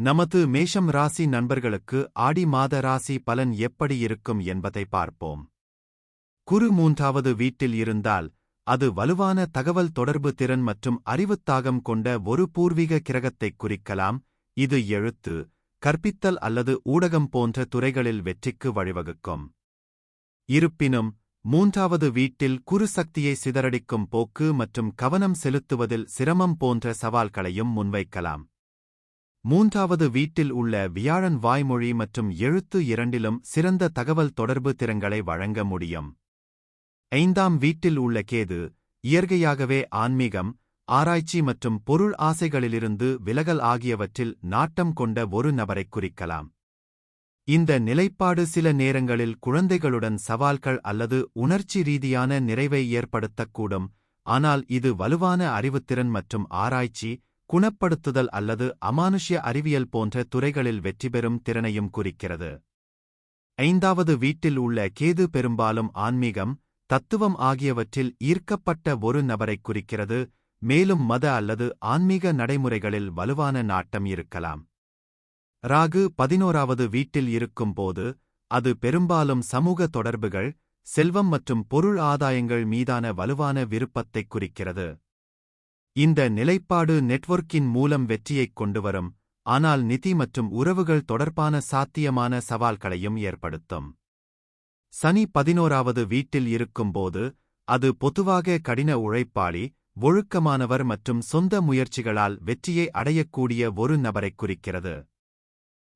நமது மேஷம் ராசி நண்பர்களுக்கு ஆடி மாத ராசி பலன் எப்படி இருக்கும் என்பதை பார்ப்போம். குரு மூன்றாவது வீட்டில் இருந்தால் அது வலுவான தகவல் தொடர்பு திறன் மற்றும் அறிவுத்தாகம் கொண்ட ஒரு பூர்வீக கிரகத்தைக் குறிக்கலாம். இது எழுத்து கற்பித்தல் அல்லது ஊடகம் போன்ற துறைகளில் வெற்றிக்கு வழிவகுக்கும். இருப்பினும் மூன்றாவது வீட்டில் குரு சக்தியை சிதறடிக்கும் போக்கு மற்றும் கவனம் செலுத்துவதில் சிரமம் போன்ற சவால்களையும் முன்வைக்கலாம். மூன்றாவது வீட்டில் உள்ள வியாழன் வாய்மொழி மற்றும் எழுத்து இரண்டிலும் சிறந்த தகவல் தொடர்பு திறன்களை வழங்க முடியும். ஐந்தாம் வீட்டில் உள்ள கேது இயற்கையாகவே ஆன்மீகம் ஆராய்ச்சி மற்றும் பொருள் ஆசைகளிலிருந்து விலகல் ஆகியவற்றில் நாட்டம் கொண்ட ஒரு நபரைக் குறிக்கலாம். இந்த நிலைப்பாடு சில நேரங்களில் குழந்தைகளுடன் சவால்கள் அல்லது உணர்ச்சி ரீதியான நிறைவை ஏற்படுத்தக்கூடும் ஆனால் இது வலுவான அறிவுத்திறன் மற்றும் ஆராய்ச்சி குணப்படுத்துதல் அல்லது அமானுஷ்ய அறிவியல் போன்ற துறைகளில் வெற்றி பெறும் திறனையும் குறிக்கிறது. ஐந்தாவது வீட்டில் உள்ள கேது பெரும்பாலும் ஆன்மீகம் தத்துவம் ஆகியவற்றில் ஈர்க்கப்பட்ட ஒரு நபரைக் குறிக்கிறது மேலும் மத அல்லது ஆன்மீக நடைமுறைகளில் வலுவான நாட்டம் இருக்கலாம். ராகு பதினோராவது வீட்டில் இருக்கும்போது அது பெரும்பாலும் சமூக தொடர்புகள் செல்வம் மற்றும் பொருள் ஆதாயங்கள் மீதான வலுவான விருப்பத்தைக் குறிக்கிறது. இந்த நிலைப்பாடு நெட்வொர்க்கின் மூலம் வெற்றியைக் கொண்டுவரும் ஆனால் நிதி மற்றும் உறவுகள் தொடர்பான சாத்தியமான சவால்களையும் ஏற்படுத்தும். சனி பதினோராவது வீட்டில் இருக்கும்போது அது பொதுவாக கடின உழைப்பாளி ஒழுக்கமானவர் மற்றும் சொந்த முயற்சிகளால் வெற்றியை அடையக்கூடிய ஒரு நபரைக் குறிக்கிறது.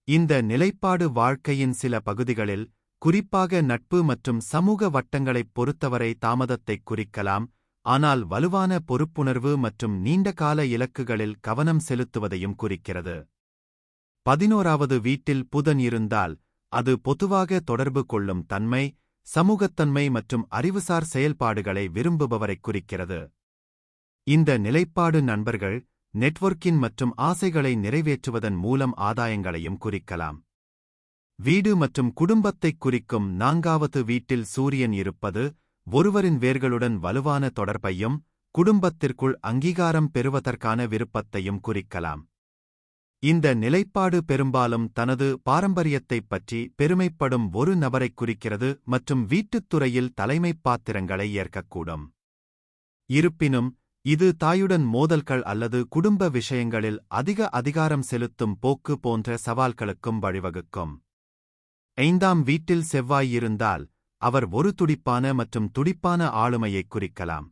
இந்த நிலைப்பாடு வாழ்க்கையின் சில பகுதிகளில் குறிப்பாக நட்பு மற்றும் சமூக வட்டங்களைப் பொறுத்தவரை தாமதத்தைக் குறிக்கலாம் ஆனால் வலுவான பொறுப்புணர்வு மற்றும் நீண்டகால இலக்குகளில் கவனம் செலுத்துவதையும் குறிக்கிறது. பதினோராவது வீட்டில் புதன் இருந்தால் அது பொதுவாக தொடர்பு கொள்ளும் தன்மை சமூகத்தன்மை மற்றும் அறிவுசார் செயல்பாடுகளை விரும்புபவரைக் குறிக்கிறது. இந்த நிலைப்பாடு நண்பர்கள் நெட்வொர்க்கின் மற்றும் ஆசைகளை நிறைவேற்றுவதன் மூலம் ஆதாயங்களையும் குறிக்கலாம். வீடு மற்றும் குடும்பத்தைக் குறிக்கும் நான்காவது வீட்டில் சூரியன் இருப்பது ஒருவரின் வேர்களுடன் வலுவான தொடர்பையும் குடும்பத்திற்குள் அங்கீகாரம் பெறுவதற்கான விருப்பத்தையும் குறிக்கலாம். இந்த நிலைப்பாடு பெரும்பாலும் தனது பாரம்பரியத்தைப் பற்றி பெருமைப்படும் ஒரு நபரைக் குறிக்கிறது மற்றும் வீட்டுத் துறையில் தலைமைப் பாத்திரங்களை ஏற்கக்கூடும். இருப்பினும் இது தாயுடன் மோதல்கள் அல்லது குடும்ப விஷயங்களில் அதிக அதிகாரம் செலுத்தும் போக்கு போன்ற சவால்களுக்கும் வழிவகுக்கும். ஐந்தாம் வீட்டில் செவ்வாய் இருந்தால் அவர் ஒரு துடிப்பான மற்றும் துடிப்பான ஆளுமையைக் குறிக்கலாம்.